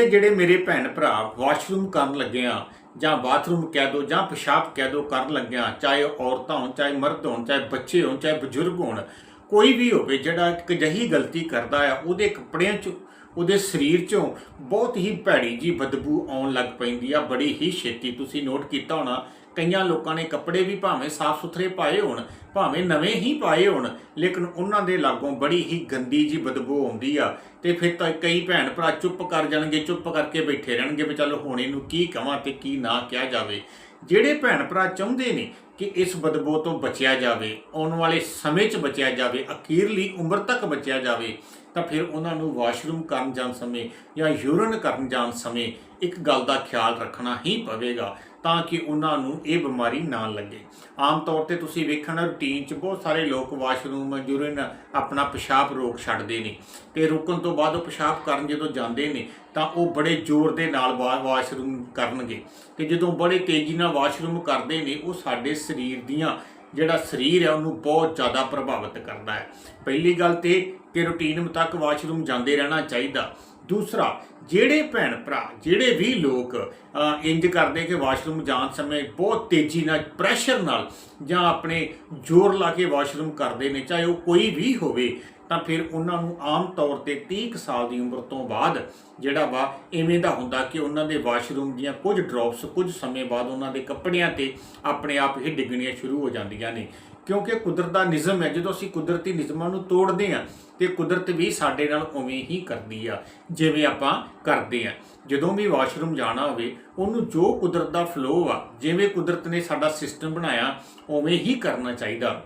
ਜਿਹੜੇ ਜਿਹੜੇ ਮੇਰੇ ਭੈਣ ਭਰਾ ਵਾਸ਼ਰੂਮ ਕਰਨ ਲੱਗੇ ਆ, ਜਾਂ ਬਾਥਰੂਮ ਕਹਿ ਦੋ, ਜਾਂ ਪਿਸ਼ਾਬ ਕਹਿ ਦੋ ਕਰਨ ਲੱਗਿਆ ਚਾਹੇ ਉਹ ਔਰਤਾਂ ਹੋਣ, ਚਾਹੇ ਮਰਦ ਹੋਣ, ਚਾਹੇ ਬੱਚੇ ਹੋਣ, ਚਾਹੇ ਬਜ਼ੁਰਗ ਹੋਣ, ਕੋਈ ਵੀ ਹੋਵੇ, ਜਿਹੜਾ ਇੱਕ ਜਹੀ ਗਲਤੀ ਕਰਦਾ ਆ, ਉਹਦੇ ਕੱਪੜਿਆਂ 'ਚ, ਉਹਦੇ ਸਰੀਰ 'ਚੋਂ ਬਹੁਤ ਹੀ ਭੈੜੀ ਜੀ ਬਦਬੂ ਆਉਣ ਲੱਗ ਪੈਂਦੀ ਆ, ਬੜੀ ਹੀ ਛੇਤੀ। ਤੁਸੀਂ ਨੋਟ ਕੀਤਾ ਹੋਣਾ ਕਈਆਂ ਲੋਕਾਂ ਨੇ ਕੱਪੜੇ ਵੀ ਭਾਵੇਂ ਸਾਫ਼ ਸੁਥਰੇ ਪਾਏ ਹੋਣ, ਭਾਵੇਂ ਨਵੇਂ ਹੀ ਪਾਏ ਹੋਣ, ਲੇਕਿਨ ਉਹਨਾਂ ਦੇ ਲਾਗੋਂ ਬੜੀ ਹੀ ਗੰਦੀ ਜੀ ਬਦਬੂ ਆਉਂਦੀ ਆ। ਤੇ ਫਿਰ ਤਾਂ ਕਈ ਭੈਣ ਭਰਾ ਚੁੱਪ ਕਰ ਜਾਣਗੇ, ਚੁੱਪ ਕਰਕੇ ਬੈਠੇ ਰਹਿਣਗੇ ਵੀ ਚਲੋ ਹੁਣ ਇਹਨੂੰ ਕੀ ਕਵਾਂ ਤੇ ਕੀ ਨਾ ਕਿਹਾ ਜਾਵੇ। ਜਿਹੜੇ ਭੈਣ ਭਰਾ ਚਾਹੁੰਦੇ ਨੇ ਕਿ ਇਸ ਬਦਬੂ ਤੋਂ ਬਚਿਆ ਜਾਵੇ, ਆਉਣ ਵਾਲੇ ਸਮੇਂ 'ਚ ਬਚਿਆ ਜਾਵੇ ਅਖੀਰਲੀ ਉਮਰ ਤੱਕ ਬਚਿਆ ਜਾਵੇ, ਤਾਂ ਫਿਰ ਉਹਨਾਂ ਨੂੰ ਵਾਸ਼ਰੂਮ ਕਰਨ ਜਾਣ ਸਮੇਂ ਜਾਂ ਯੂਰਨ ਕਰਨ ਜਾਣ ਸਮੇਂ ਇੱਕ ਗੱਲ ਦਾ ਖਿਆਲ ਰੱਖਣਾ ਹੀ ਪਵੇਗਾ, ਤਾਂ ਕਿ ਉਹਨਾਂ ਨੂੰ ਇਹ ਬਿਮਾਰੀ ਨਾ ਲੱਗੇ। ਆਮ ਤੌਰ ਤੇ ਤੁਸੀਂ ਵੇਖਣਾ ਰੂਟੀਨ 'ਚ ਬਹੁਤ ਸਾਰੇ ਲੋਕ ਵਾਸ਼ਰੂਮ, ਯੂਰਨ, ਆਪਣਾ ਪਿਸ਼ਾਬ ਰੋਕ ਛੱਡਦੇ ਨੇ ਤੇ ਰੁਕਣ ਤੋਂ ਬਾਅਦ ਉਹ ਪਿਸ਼ਾਬ ਕਰਨ ਜਦੋਂ ਜਾਂਦੇ ਨੇ, ਤਾਂ ਉਹ ਬੜੇ ਜ਼ੋਰ ਦੇ ਨਾਲ ਵਾ- ਵਾਸ਼ਰੂਮ ਕਰਨਗੇ। ਤੇ ਜਦੋਂ ਬੜੇ ਤੇਜ਼ੀ ਨਾਲ ਵਾਸ਼ਰੂਮ ਕਰਦੇ ਨੇ, ਉਹ ਸਾਡੇ ਸਰੀਰ ਦੀਆਂ ਜਿਹੜਾ ਸਰੀਰ ਹੈ ਉਹਨੂੰ ਬਹੁਤ ਜ਼ਿਆਦਾ ਪ੍ਰਭਾਵਿਤ ਕਰਦਾ ਹੈ। ਪਹਿਲੀ ਗੱਲ ਤੇ ਕਿ ਰੂਟੀਨ ਮੁਤਾਬਕ ਵਾਸ਼ਰੂਮ ਜਾਂਦੇ ਰਹਿਣਾ ਚਾਹੀਦਾ। ਦੂਸਰਾ ਜਿਹੜੇ ਭੈਣ ਭਰਾ ਜਿਹੜੇ ਵੀ ਲੋਕ ਅ, ਇੰਜ ਕਰਦੇ ਕਿ ਵਾਸ਼ਰੂਮ ਜਾਣ ਸਮੇਂ ਬਹੁਤ ਤੇਜ਼ੀ ਨਾਲ ਪ੍ਰੈਸ਼ਰ ਨਾਲ ਜਾਂ ਆਪਣੇ ਜ਼ੋਰ ਲਾ ਕੇ ਵਾਸ਼ਰੂਮ ਕਰਦੇ ਨੇ ਚਾਹੇ ਉਹ ਕੋਈ ਵੀ ਹੋਵੇ ਤਾਂ ਫਿਰ ਉਹਨਾਂ ਨੂੰ ਆਮ ਤੌਰ ਤੇ 30 ਕੁ ਸਾਲ ਦੀ ਉਮਰ ਤੋਂ ਬਾਅਦ ਜਿਹੜਾ ਵਾ ਐਵੇਂ ਦਾ ਹੁੰਦਾ ਕਿ ਉਹਨਾਂ ਦੇ ਵਾਸ਼ਰੂਮ ਦੀਆਂ ਕੁਝ ਡ੍ਰੌਪਸ ਕੁਝ ਸਮੇਂ ਬਾਅਦ ਉਹਨਾਂ ਦੇ ਕੱਪੜਿਆਂ ਤੇ ਆਪਣੇ ਆਪ ਹੀ ਡਿੱਗਣੀਆਂ ਸ਼ੁਰੂ ਹੋ ਜਾਂਦੀਆਂ ਨੇ। ਕਿਉਂਕਿ ਕੁਦਰਤ ਦਾ ਨਿਯਮ ਹੈ, ਜਦੋਂ ਅਸੀਂ ਕੁਦਰਤੀ ਨਿਯਮਾਂ ਨੂੰ ਤੋੜਦੇ ਹਾਂ, ਤੇ ਕੁਦਰਤ ਵੀ ਸਾਡੇ ਨਾਲ ਉਵੇਂ ਹੀ ਕਰਦੀ ਆ, ਜਿਵੇਂ ਆਪਾਂ ਕਰਦੇ ਆ ਜਦੋਂ ਵੀ ਵਾਸ਼ਰੂਮ ਜਾਣਾ ਹੋਵੇ, ਉਹਨੂੰ ਜੋ ਕੁਦਰਤ ਦਾ ਫਲੋ ਆ, ਜਿਵੇਂ ਕੁਦਰਤ ਨੇ ਸਾਡਾ ਸਿਸਟਮ ਬਣਾਇਆ, ਉਵੇਂ ਹੀ ਕਰਨਾ ਚਾਹੀਦਾ।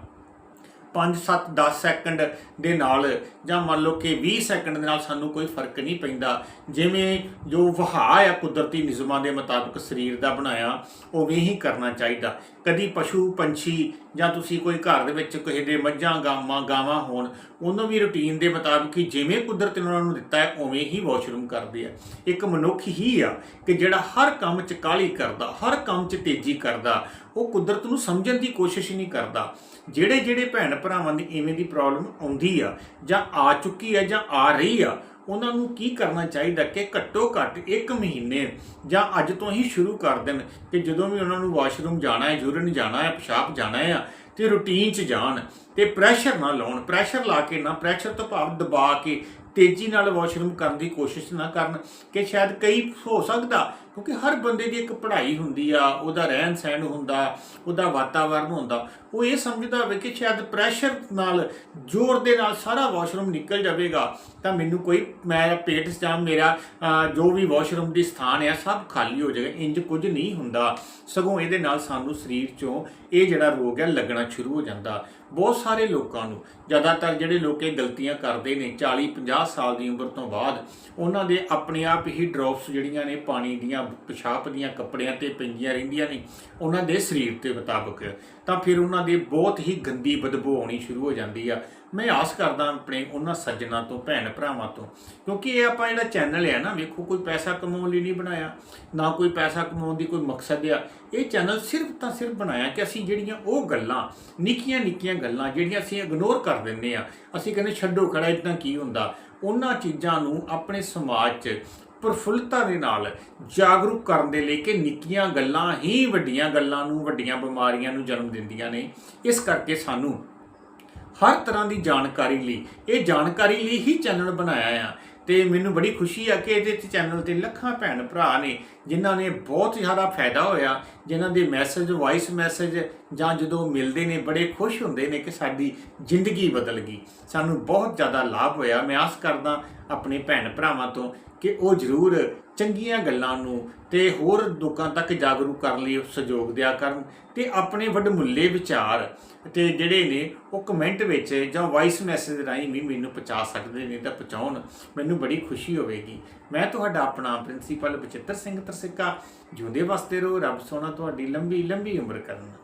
5 7 10 ਸੈਕਿੰਡ ਦੇ ਨਾਲ ਜਾਂ ਮੰਨ ਲਓ ਕਿ 20 ਸੈਕਿੰਡ ਦੇ ਨਾਲ ਸਾਨੂੰ ਕੋਈ ਫ਼ਰਕ ਨਹੀਂ ਪੈਂਦਾ। ਜਿਵੇਂ ਜੋ ਵਹਾਅ ਆ ਕੁਦਰਤੀ ਨਿਯਮਾਂ ਦੇ ਮੁਤਾਬਕ ਸਰੀਰ ਦਾ ਬਣਾਇਆ, ਉਵੇਂ ਹੀ ਕਰਨਾ ਚਾਹੀਦਾ। ਕਦੀ ਪਸ਼ੂ, ਪੰਛੀ ਜਾਂ ਤੁਸੀਂ ਕੋਈ ਘਰ ਦੇ ਵਿੱਚ ਕਿਸੇ ਦੇ ਮੱਝਾਂ, ਗਾਵਾਂ ਗਾਵਾਂ ਹੋਣ, ਉਹਨਾਂ ਵੀ ਰੁਟੀਨ ਦੇ ਮੁਤਾਬਕ ਹੀ ਜਿਵੇਂ ਕੁਦਰਤ ਨੇ ਉਹਨਾਂ ਨੂੰ ਦਿੱਤਾ ਹੈ, ਉਵੇਂ ਹੀ ਵਾਸ਼ਰੂਮ ਕਰਦੇ ਆ। ਇੱਕ ਮਨੁੱਖ ਹੀ ਆ ਕਿ ਜਿਹੜਾ ਹਰ ਕੰਮ 'ਚ ਕਾਹਲੀ ਕਰਦਾ, ਹਰ ਕੰਮ 'ਚ ਤੇਜ਼ੀ ਕਰਦਾ ਉਹ ਕੁਦਰਤ ਨੂੰ ਸਮਝਣ ਦੀ ਕੋਸ਼ਿਸ਼ ਨਹੀਂ ਕਰਦਾ। ਜਿਹੜੇ ਜਿਹੜੇ ਭੈਣ ਭਰਾਵਾਂ ਦੀ ਇਵੇਂ ਦੀ ਪ੍ਰੋਬਲਮ ਆਉਂਦੀ ਆ, ਜਾਂ ਆ ਚੁੱਕੀ ਆ, ਜਾਂ ਆ ਰਹੀ ਆ, ਉਹਨਾਂ ਨੂੰ ਕੀ ਕਰਨਾ ਚਾਹੀਦਾ ਕਿ ਘੱਟੋ ਘੱਟ 1 ਮਹੀਨੇ ਜਾਂ ਅੱਜ ਤੋਂ ਹੀ ਸ਼ੁਰੂ ਕਰ ਦੇਣ ਕਿ ਜਦੋਂ ਵੀ ਉਹਨਾਂ ਨੂੰ ਵਾਸ਼ਰੂਮ ਜਾਣਾ ਹੈ ਯੂਰਨ ਜਾਣਾ ਹੈ, ਪਿਸ਼ਾਬ ਜਾਣਾ ਹੈ ਤੇ ਰੂਟੀਨ 'ਚ ਜਾਣ ਤੇ ਪ੍ਰੈਸ਼ਰ ਨਾ ਲਾਉਣ ਪ੍ਰੈਸ਼ਰ ਲਾ ਕੇ ਨਾ ਪ੍ਰੈਸ਼ਰ ਤੋਂ ਭਾਵ ਦਬਾ ਕੇ ਤੇਜ਼ੀ ਨਾਲ ਵਾਸ਼ਰੂਮ ਕਰਨ ਦੀ ਕੋਸ਼ਿਸ਼ ਨਾ ਕਰਨ ਕਿ ਸ਼ਾਇਦ ਕਈ ਹੋ ਸਕਦਾ, ਕਿਉਂਕਿ ਹਰ ਬੰਦੇ ਦੀ ਇੱਕ ਪੜ੍ਹਾਈ ਹੁੰਦੀ ਆ, ਉਹਦਾ ਰਹਿਣ ਸਹਿਣ ਹੁੰਦਾ, ਉਹਦਾ ਵਾਤਾਵਰਨ ਹੁੰਦਾ, ਉਹ ਇਹ ਸਮਝਦਾ ਹੋਵੇ ਕਿ ਸ਼ਾਇਦ ਪ੍ਰੈਸ਼ਰ ਨਾਲ, ਜ਼ੋਰ ਦੇ ਨਾਲ ਸਾਰਾ ਵਾਸ਼ਰੂਮ ਨਿਕਲ ਜਾਵੇਗਾ, ਤਾਂ ਮੈਨੂੰ ਕੋਈ, ਮੈਂ ਪੇਟ ਜਾਂ ਮੇਰਾ ਜੋ ਵੀ ਵਾਸ਼ਰੂਮ ਦੀ ਸਥਾਨ ਆ, ਸਭ ਖਾਲੀ ਹੋ ਜਾਏਗਾ ਇੰਜ ਕੁਝ ਨਹੀਂ ਹੁੰਦਾ। ਸਗੋਂ ਇਹਦੇ ਨਾਲ ਸਾਨੂੰ ਸਰੀਰ ਚੋਂ ਇਹ ਜਿਹੜਾ ਰੋਗ ਹੈ ਲੱਗਣਾ ਸ਼ੁਰੂ ਹੋ ਜਾਂਦਾ ਬਹੁਤ ਸਾਰੇ ਲੋਕਾਂ ਨੂੰ, ਜ਼ਿਆਦਾਤਰ ਜਿਹੜੇ ਲੋਕ ਗਲਤੀਆਂ ਕਰਦੇ ਨੇ 40 50 ਸਾਲ ਦੀ ਉਮਰ ਤੋਂ ਬਾਅਦ, ਉਹਨਾਂ ਦੇ ਆਪਣੇ ਆਪ ਹੀ ਡ੍ਰੌਪਸ ਜਿਹੜੀਆਂ ਨੇ, ਪਾਣੀ ਦੀਆਂ, ਪਿਸ਼ਾਬ ਦੀਆਂ ਕੱਪੜਿਆਂ ਤੇ ਪੈਂਦੀਆਂ ਰਹਿੰਦੀਆਂ ਨੇ, ਉਹਨਾਂ ਦੇ ਸਰੀਰ ਦੇ ਮੁਤਾਬਕ। ਤਾਂ ਫਿਰ ਉਹਨਾਂ ਦੇ ਬਹੁਤ ਹੀ ਗੰਦੀ ਬਦਬੂ ਆਉਣੀ ਸ਼ੁਰੂ ਹੋ ਜਾਂਦੀ ਆ। ਮੈਂ ਆਸ ਕਰਦਾ ਆਪਣੇ ਉਹਨਾਂ ਸੱਜਣਾ ਤੋਂ, ਭੈਣ ਭਰਾਵਾਂ ਤੋਂ, ਕਿਉਂਕਿ ਇਹ ਆਪਾਂ ਜਿਹੜਾ ਚੈਨਲ ਹੈ ਨਾ, ਵੇਖੋ, ਕੋਈ ਪੈਸਾ ਕਮਾਉਣ ਲਈ ਨਹੀਂ ਬਣਾਇਆ, ਨਾ ਕੋਈ ਪੈਸਾ ਕਮਾਉਣ ਦੀ ਕੋਈ ਮਕਸਦ ਆ। ਇਹ ਚੈਨਲ ਸਿਰਫ ਤਾਂ ਸਿਰਫ ਬਣਾਇਆ ਕਿ ਅਸੀਂ ਜਿਹੜੀਆਂ ਉਹ ਗੱਲਾਂ ਨਿੱਕੀਆਂ ਨਿੱਕੀਆਂ ਗੱਲਾਂ ਜਿਹੜੀਆਂ ਅਸੀਂ ਇਗਨੋਰ ਕਰ ਦਿੰਦੇ ਆ ਅਸੀਂ ਕਹਿੰਦੇ, ਛੱਡੋ, ਖੜਾ ਇਦਾਂ ਕੀ ਹੁੰਦਾ? ਉਹਨਾਂ ਚੀਜ਼ਾਂ ਨੂੰ ਆਪਣੇ ਸਮਾਜ 'ਚ ਪ੍ਰਫੁੱਲਤਾ ਦੇ ਨਾਲ ਜਾਗਰੂਕ ਕਰਨ ਦੇ ਲਈ ਕਿ ਨਿੱਕੀਆਂ ਗੱਲਾਂ ਹੀ ਵੱਡੀਆਂ ਗੱਲਾਂ ਨੂੰ, ਵੱਡੀਆਂ ਬਿਮਾਰੀਆਂ ਨੂੰ ਜਨਮ ਦਿੰਦੀਆਂ ਨੇ। ਇਸ ਕਰਕੇ ਸਾਨੂੰ ਹਰ ਤਰ੍ਹਾਂ ਦੀ ਜਾਣਕਾਰੀ ਲਈ, ਇਹ ਜਾਣਕਾਰੀ ਲਈ ਹੀ ਚੈਨਲ ਬਣਾਇਆ ਆ। ਤੇ ਮੈਨੂੰ ਬੜੀ ਖੁਸ਼ੀ ਆ ਕਿ ਇਹਦੇ ਤੇ ਚੈਨਲ ਤੇ ਲੱਖਾਂ ਭੈਣ ਭਰਾ ਨੇ ਜਿਨ੍ਹਾਂ ਨੇ ਬਹੁਤ ਜ਼ਿਆਦਾ ਫਾਇਦਾ ਹੋਇਆ, ਜਿਨ੍ਹਾਂ ਦੇ ਮੈਸੇਜ ਵਾਇਸ ਮੈਸੇਜ ਜਾਂ ਜਦੋਂ ਮਿਲਦੇ ਨੇ, ਬੜੇ ਖੁਸ਼ ਹੁੰਦੇ ਨੇ ਕਿ ਸਾਡੀ ਜ਼ਿੰਦਗੀ ਬਦਲ ਗਈ। ਸਾਨੂੰ ਬਹੁਤ ਜ਼ਿਆਦਾ ਲਾਭ ਹੋਇਆ। ਮੈਂ ਆਸ ਕਰਦਾ ਆਪਣੇ ਭੈਣ ਭਰਾਵਾਂ ਤੋਂ ਕਿ ਉਹ ਜ਼ਰੂਰ ਚੰਗੀਆਂ ਗੱਲਾਂ ਨੂੰ ਤੇ ਹੋਰ ਲੋਕਾਂ ਤੱਕ ਜਾਗਰੂਕ ਕਰਨ ਲਈ ਸਹਿਯੋਗ ਦਿਆ ਕਰਨ ਤੇ ਆਪਣੇ ਵੱਡਮੁੱਲੇ ਵਿਚਾਰ ਤੇ ਜਿਹੜੇ ਨੇ, ਉਹ ਕਮੈਂਟ ਵਿੱਚ ਜਾਂ ਵਾਇਸ ਮੈਸੇਜ ਰਾਹੀਂ ਵੀ ਮੈਨੂੰ ਪਹੁੰਚਾ ਸਕਦੇ ਨੇ ਤਾਂ ਪਹੁੰਚਾਉਣ। ਮੈਨੂੰ ਬੜੀ ਖੁਸ਼ੀ ਹੋਵੇਗੀ। ਮੈਂ ਤੁਹਾਡਾ ਆਪਣਾ ਪ੍ਰਿੰਸੀਪਲ ਬਚਿੱਤਰ ਸਿੰਘ ਸਿੱਕਾ ਜਿਉਂਦੇ ਵਸਦੇ ਰਹੋ ਰੱਬ ਸੋਨਾ ਤੁਹਾਡੀ ਲੰਬੀ ਲੰਬੀ ਉਮਰ ਕਰਨ।